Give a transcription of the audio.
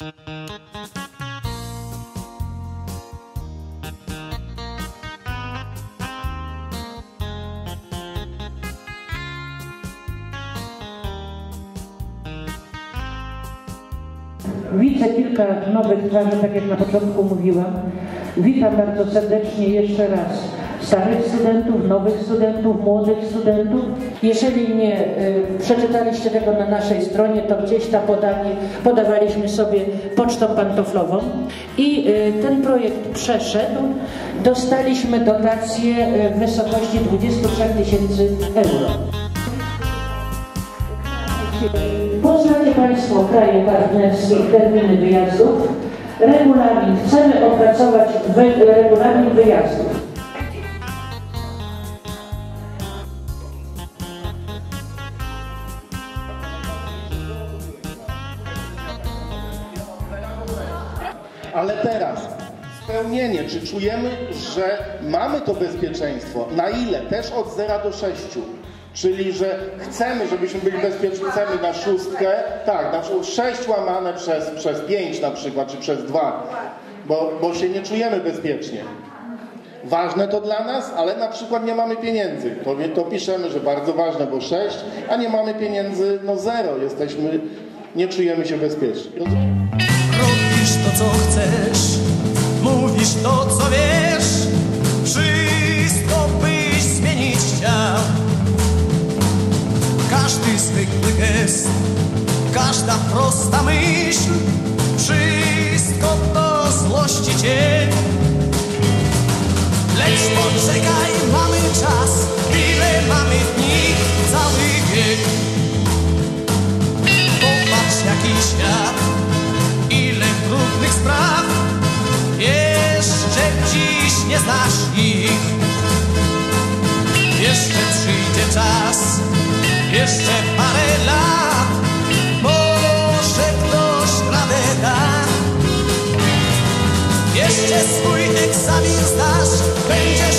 Música Widzę kilka nowych twarzy, tak jak na początku mówiłam. Witam bardzo serdecznie jeszcze raz starych studentów, nowych studentów, młodych studentów. Jeżeli nie y, przeczytaliście tego na naszej stronie, to gdzieś tam podanie, podawaliśmy sobie pocztą pantoflową i y, ten projekt przeszedł. Dostaliśmy dotację y, w wysokości 23 tysięcy euro. Poznacie Państwo kraje partnerskie i terminy wyjazdów. Regulamin, chcemy opracować wy, regulamin wyjazdów. Ale teraz spełnienie, czy czujemy, że mamy to bezpieczeństwo? Na ile? Też od 0 do 6. Czyli, że chcemy, żebyśmy byli bezpieczni, chcemy na szóstkę, tak, na 6 łamane przez, przez 5 na przykład, czy przez 2, bo, bo się nie czujemy bezpiecznie. Ważne to dla nas, ale na przykład nie mamy pieniędzy. To, to piszemy, że bardzo ważne, bo 6, a nie mamy pieniędzy, no 0. Jesteśmy, nie czujemy się bezpieczni. Robisz to, co chcesz, mówisz to, co wiesz, każda prosta myśl, wszystko to złości cię. Lecz poczekaj, mamy czas, ile mamy dni, cały wiek. Popatrz, jaki świat, ile trudnych spraw, jeszcze dziś nie znasz ich. Jeszcze przyjdzie czas, jeszcze Jeszcze swój egzamin zdasz, będziesz